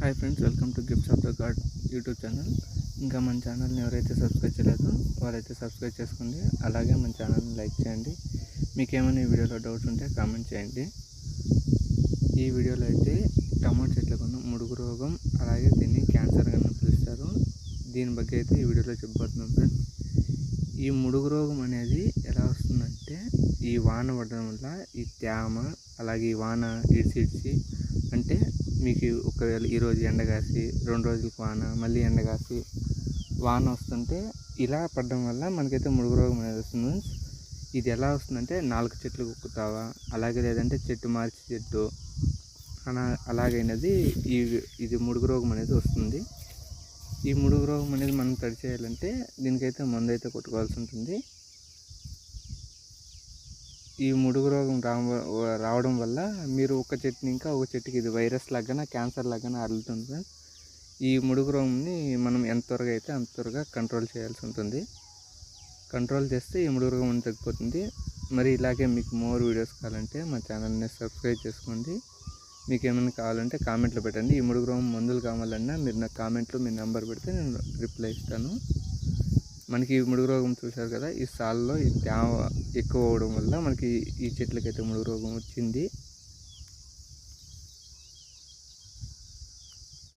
hi friends welcome to gifts of the God YouTube channel ఇంకా మన ఛానల్ని ఎవరైతే సబ్స్క్రైబ్ చేయలేదో వారైతే సబ్స్క్రైబ్ చేసుకోండి అలాగే మన ఛానల్ని లైక్ చేయండి మీకు ఏమైనా ఈ వీడియోలో డౌట్స్ ఉంటే కామెంట్ చేయండి ఈ వీడియోలో అయితే టమాటో చెట్లకు ఉన్న ముడుగు రోగం అలాగే దీన్ని క్యాన్సర్ అని పిలుస్తారు దీని ಬಗ್ಗೆ అయితే ఈ వీడియోలో చెప్పబోతున్నాం ఫ్రెండ్స్ ఈ ముడుగు రోగం అనేది ఎలా వస్తుందంటే ఈ వాన పడడం వల్ల ఈ తేమ అలాగే ఈ వాన ఇడిచి ఇడిచి అంటే మీకు ఒకవేళ ఈరోజు ఎండ కాసి రెండు రోజులకు వాన మళ్ళీ ఎండ కాసి వాన వస్తుంటే ఇలా పడడం వల్ల మనకైతే ముడుగు రోగం అనేది వస్తుంది. ఇది ఎలా వస్తుందంటే నాలుగు చెట్లు కుక్కుతావా అలాగే లేదంటే చెట్టు మార్చి చెట్టు అలా అలాగైనది ఈ ఇది ముడుగు రోగం అనేది వస్తుంది. ఈ ముడుగు రోగం అనేది మనం తడి చేయాలంటే దీనికైతే మందు అయితే కొట్టుకోవాల్సి ఉంటుంది. ఈ ముడుగు రోగం రావడం వల్ల మీరు ఒక చెట్టుని ఇంకా ఒక చెట్టుకి ఇది వైరస్ లాగా క్యాన్సర్ లాగా అల్లుతుంది ఫ్రెండ్స్. ఈ ముడుగు రోగంని మనం ఎంత త్వరగా అయితే అంత త్వరగా కంట్రోల్ చేయాల్సి ఉంటుంది. కంట్రోల్ చేస్తే ఈ ముడుగు రోగం తగ్గిపోతుంది. మరి ఇలాగే మీకు మోర్ వీడియోస్ కావాలంటే మా ఛానల్ని సబ్స్క్రైబ్ చేసుకోండి. మీకు ఏమైనా కావాలంటే కామెంట్లో పెట్టండి. ఈ ముడుగు రోగం మందులు కావాలన్నా మీరు నాకు కామెంట్లో మీ నెంబర్ పెడితే నేను రిప్లై ఇస్తాను. మనకి ఈ ముడుగు రోగం చూశారు కదా ఈ సాల్లో ఈ తేమ ఎక్కువ అవడం వల్ల మనకి ఈ చెట్లకైతే ముడుగు రోగం వచ్చింది.